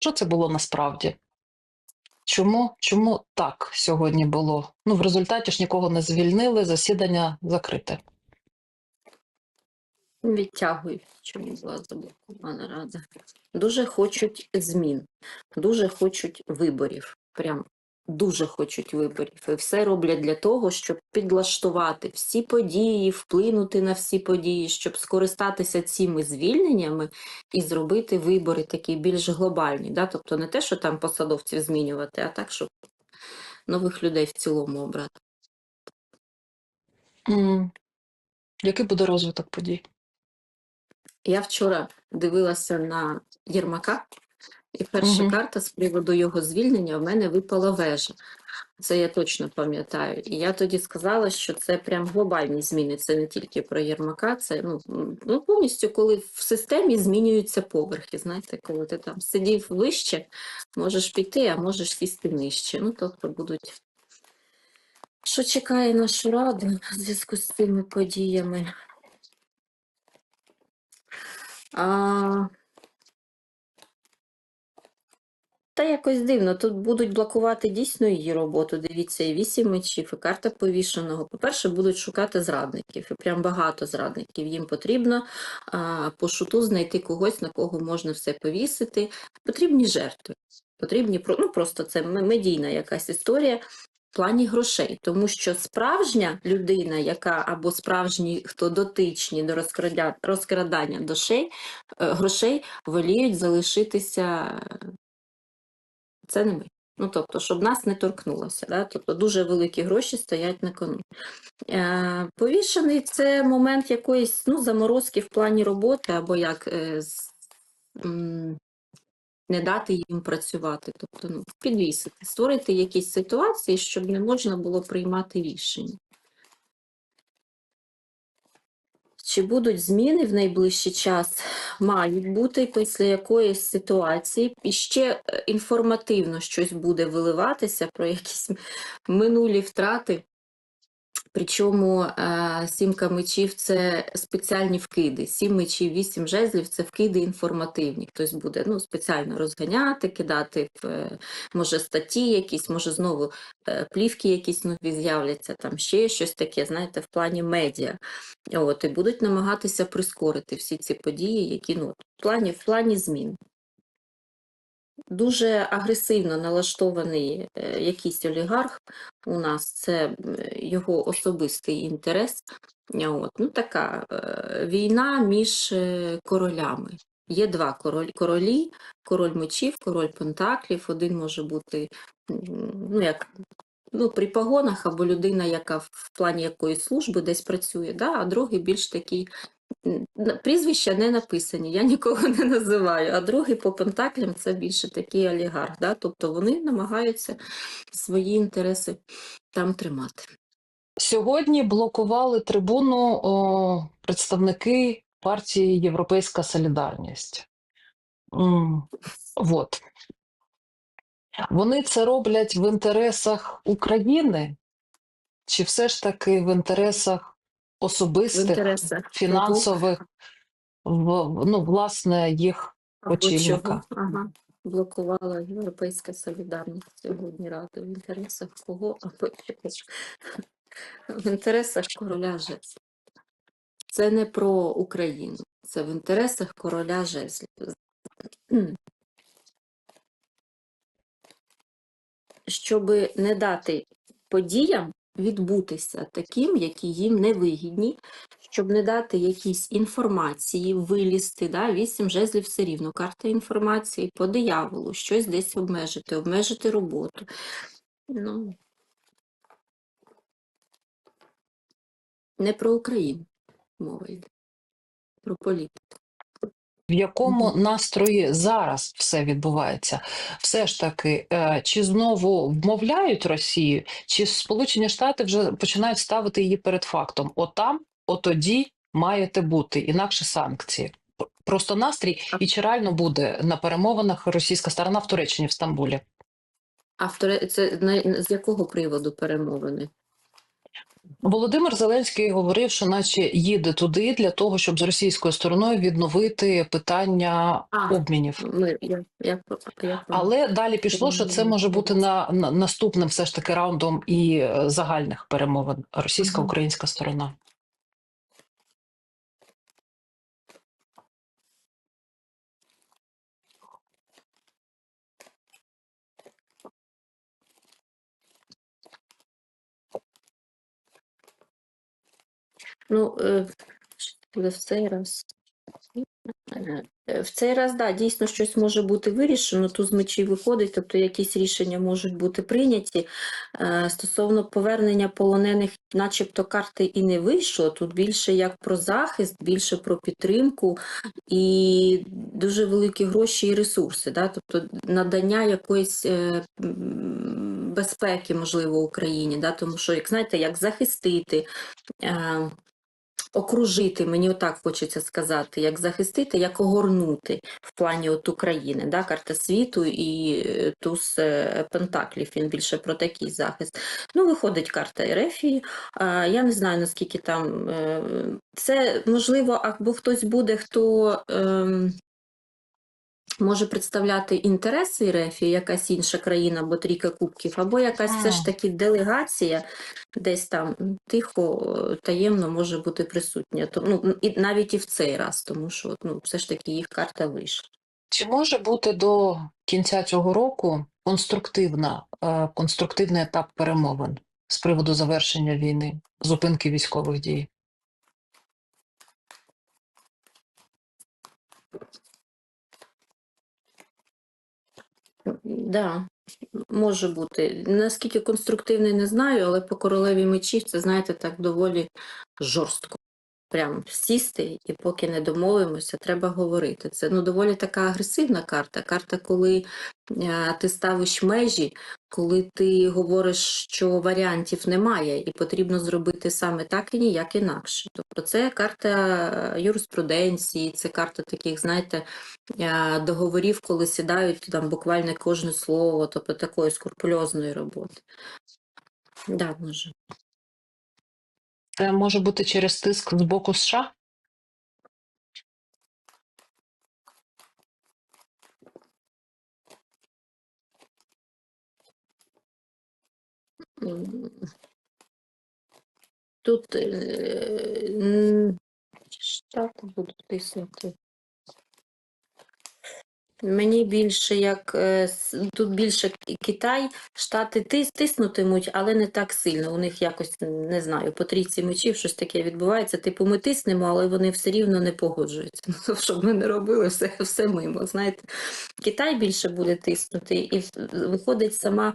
Що це було насправді? Чому, чому так сьогодні було? Ну, в результаті ж нікого не звільнили, засідання закрите. Відтягують, чому була заблокована рада. Дуже хочуть змін, дуже хочуть виборів. Прям дуже хочуть виборів. І все роблять для того, щоб підлаштувати всі події, вплинути на всі події, щоб скористатися цими звільненнями і зробити вибори такі більш глобальні. Да? Тобто не те, що там посадовців змінювати, а так, щоб нових людей в цілому обрати. М. Який буде розвиток подій? Я вчора дивилася на Єрмака, і перша Мгм. карта з приводу його звільнення в мене випала вежа. Це я точно пам'ятаю. І я тоді сказала, що це прям глобальні зміни. Це не тільки про Єрмака, це ну, ну повністю, коли в системі змінюються поверхи. Знаєте, коли ти там сидів вище, можеш піти, а можеш сісти нижче. Ну, тобто будуть. Що чекає нашу раду в зв'язку з цими подіями? А... Та якось дивно. Тут будуть блокувати дійсно її роботу. Дивіться, і вісім мечів, і карта повішеного. По-перше, будуть шукати зрадників, і прям багато зрадників. Їм потрібно а, по шуту знайти когось, на кого можна все повісити. Потрібні жертви. Потрібні ну, просто це медійна якась історія. В плані грошей, тому що справжня людина, яка або справжні, хто дотичні до розкрадання душей, е, грошей, воліють залишитися. Це не ми. Ну, тобто, щоб нас не торкнулося. Да? Тобто дуже великі гроші стоять на кону. Е, повішений це момент якоїсь ну, заморозки в плані роботи, або як е, з, м, не дати їм працювати, тобто ну, підвісити, створити якісь ситуації, щоб не можна було приймати рішення. Чи будуть зміни в найближчий час? Мають бути після якоїсь ситуації. І ще е, інформативно щось буде виливатися про якісь минулі втрати. Причому е, сімка мечів це спеціальні вкиди. Сім мечів, вісім жезлів це вкиди інформативні. Хтось буде ну, спеціально розганяти, кидати в е, може статті якісь, може знову е, плівки якісь нові з'являться, там ще щось таке, знаєте, в плані медіа. От, і будуть намагатися прискорити всі ці події, які ну, в плані, в плані змін. Дуже агресивно налаштований е, якийсь олігарх у нас, це його особистий інтерес. Е, От, ну, така е, війна між королями. Є два король, королі, король мечів, король пентаклів. Один може бути ну, як, ну, при погонах або людина, яка в плані якоїсь служби десь працює, да? а другий більш такий Прізвища не написані, я нікого не називаю. А другий по пентаклям це більше такий олігарх. Да? Тобто вони намагаються свої інтереси там тримати. Сьогодні блокували трибуну о, представники партії Європейська Солідарність. М, Вот. Вони це роблять в інтересах України, чи все ж таки в інтересах особистих, фінансових, в, ну, власне, їх очільника. Ага. Блокувала Європейська солідарність сьогодні раду. В інтересах кого або. В інтересах короля жезлів. Це не про Україну, це в інтересах короля жезлів. щоб не дати подіям відбутися таким, які їм не вигідні, щоб не дати якісь інформації вилізти. Да? Вісім жезлів все рівно, карта інформації по дияволу, щось десь обмежити, обмежити роботу. Ну, не про Україну мова йде, про політику. В якому настрої зараз все відбувається? Все ж таки, е, чи знову вмовляють Росію, чи Сполучені Штати вже починають ставити її перед фактом: отам, отоді маєте бути, інакше санкції. Просто настрій, і чи реально буде на перемовинах російська сторона в Туреччині в Стамбулі? А в Туре- це на- з якого приводу перемовини? Володимир Зеленський говорив, що наче їде туди для того, щоб з російською стороною відновити питання А. обмінів. Ми, я, я, я, Але далі пішло, що це може бути на, на наступним все ж таки раундом і е, загальних перемовин російсько-українська сторона. Ну, е, в цей раз. Е, В цей раз, да, дійсно щось може бути вирішено. Тут з мечів виходить, тобто якісь рішення можуть бути прийняті. Е, Стосовно повернення полонених, начебто карти і не вийшло. Тут більше як про захист, більше про підтримку і дуже великі гроші і ресурси. Да? Тобто надання якоїсь безпеки, можливо, Україні. Да? Тому що, як знаєте, як захистити. Окружити, мені отак хочеться сказати, як захистити, як огорнути в плані от України. Да? Карта світу і е, туз е, Пентаклів, він більше про такий захист. Ну, виходить карта Ерефії. Я не знаю, наскільки там е, це можливо, або хтось буде, хто. Може представляти інтереси Ерефії, якась інша країна, або трійка кубків, або якась все ж таки делегація, десь там тихо, таємно може бути присутня. То, ну, і навіть і в цей раз, тому що ну, все ж таки їх карта вийшла. Чи може бути до кінця цього року конструктивна, е, конструктивний етап перемовин з приводу завершення війни, зупинки військових дій? Да, може бути. Наскільки конструктивний, не знаю, але по королеві мечів це, знаєте, так доволі жорстко. Прям сісти, і поки не домовимося, треба говорити. Це ну, доволі така агресивна карта. Карта, коли е, ти ставиш межі, коли ти говориш, що варіантів немає, і потрібно зробити саме так і ніяк інакше. Тобто це карта юриспруденції, це карта таких, знаєте, е, договорів, коли сідають там буквально кожне слово, тобто такої скрупульозної роботи. Да, може. Це може бути через тиск з боку США? Тут е, Штати будуть тиснути. Мені більше як е, тут більше Китай, Штати тис, тиснутимуть, але не так сильно. У них якось не знаю, по трійці мечів щось таке відбувається. Типу, ми тиснемо, але вони все рівно не погоджуються. Ну, Щоб ми не робили все, все мимо. Знаєте, Китай більше буде тиснути, і виходить сама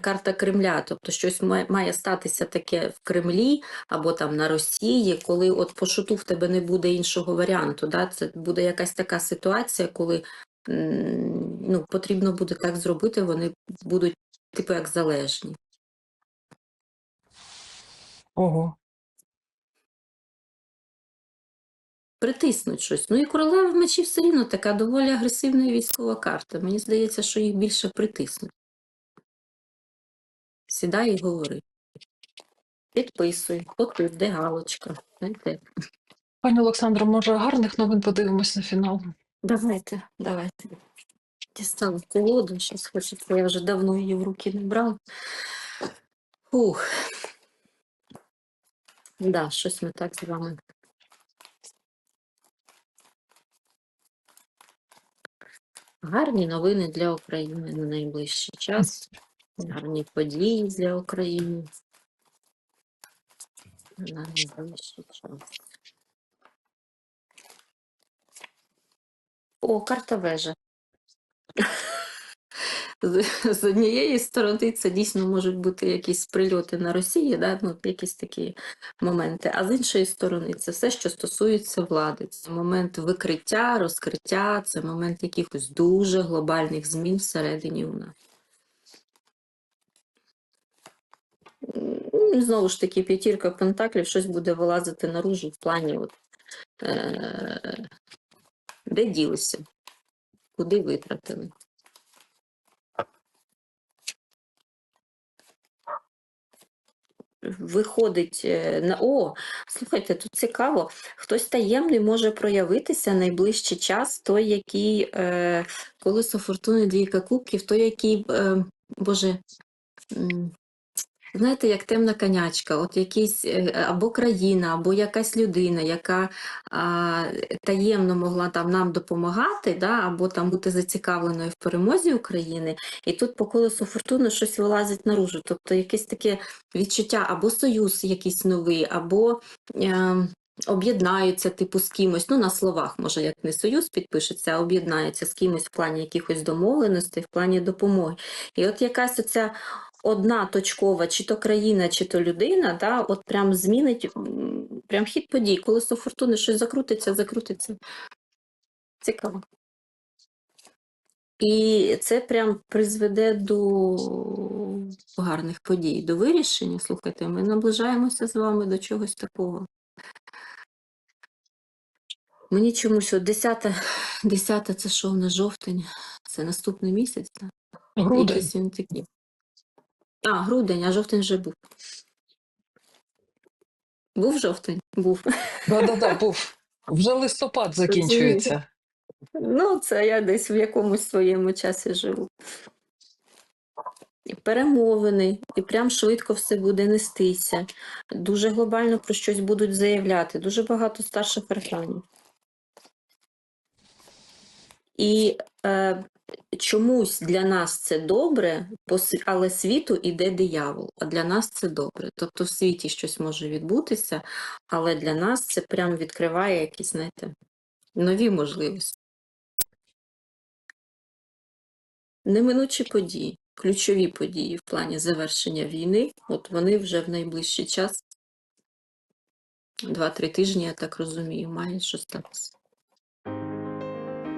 карта Кремля. Тобто щось має, має статися таке в Кремлі або там на Росії, коли от по шуту в тебе не буде іншого варіанту. Да? Це буде якась така ситуація, коли ну, потрібно буде так зробити, вони будуть типу як залежні. Ого. Притиснуть щось. Ну і королева мечів все рівно така доволі агресивна військова карта. Мені здається, що їх більше притиснуть. Сідай і говори. Підписуй, отут, де галочка. Знаєте. Пані Олександро, може гарних новин подивимось на фінал? Давайте, давайте. Дістала колоду, зараз хочеться, я вже давно її в руки не брала. Ух. Да, щось ми так з вами. Гарні новини для України на найближчий час. Гарні події для України. На. О, карта вежа. З однієї сторони, це дійсно можуть бути якісь прильоти на Росії, да? ну, якісь такі моменти. А з іншої сторони, це все, що стосується влади. Це момент викриття, розкриття, це момент якихось дуже глобальних змін всередині у нас. М, Знову ж таки, п'ятірка пентаклів щось буде вилазити наружу в плані, от, е- де ділися, куди витратили. виходить е, на о, слухайте, тут цікаво. Хтось таємний може проявитися найближчий час, той, який е, колесо фортуни двійка кубків, той, який, е, Боже. Знаєте, як темна конячка, от якийсь е, або країна, або якась людина, яка а, таємно могла там нам допомагати, да, або там бути зацікавленою в перемозі України, і тут по колесу фортуни щось вилазить наружу. Тобто якесь таке відчуття, або союз якийсь новий, або е, об'єднаються типу з кимось. Ну, на словах, може, як не союз підпишеться, а об'єднаються з кимось в плані якихось домовленостей, в плані допомоги. І от якась оця одна точкова, чи то країна, чи то людина, да, от прям змінить прям хід подій. Колесо фортуни щось закрутиться, закрутиться. Цікаво. І це прям призведе до гарних подій, до вирішення. Слухайте, ми наближаємося з вами до чогось такого. Мені чомусь от 10, 10 це що в нас жовтень, це наступний місяць, так? Грудень. Якийсь він такий. А, грудень, а жовтень вже був. Був жовтень? Був. Да-да-да, був. Вже листопад закінчується. Ну, це я десь в якомусь своєму часі живу. І перемовини, і прям швидко все буде нестися. Дуже глобально про щось будуть заявляти. Дуже багато старших арканів. І е, чомусь для нас це добре, але світу іде диявол, а для нас це добре. Тобто в світі щось може відбутися, але для нас це прям відкриває якісь, знаєте, нові можливості. Неминучі події, ключові події в плані завершення війни, от вони вже в найближчий час, 2-3 тижні, я так розумію, має щось статися.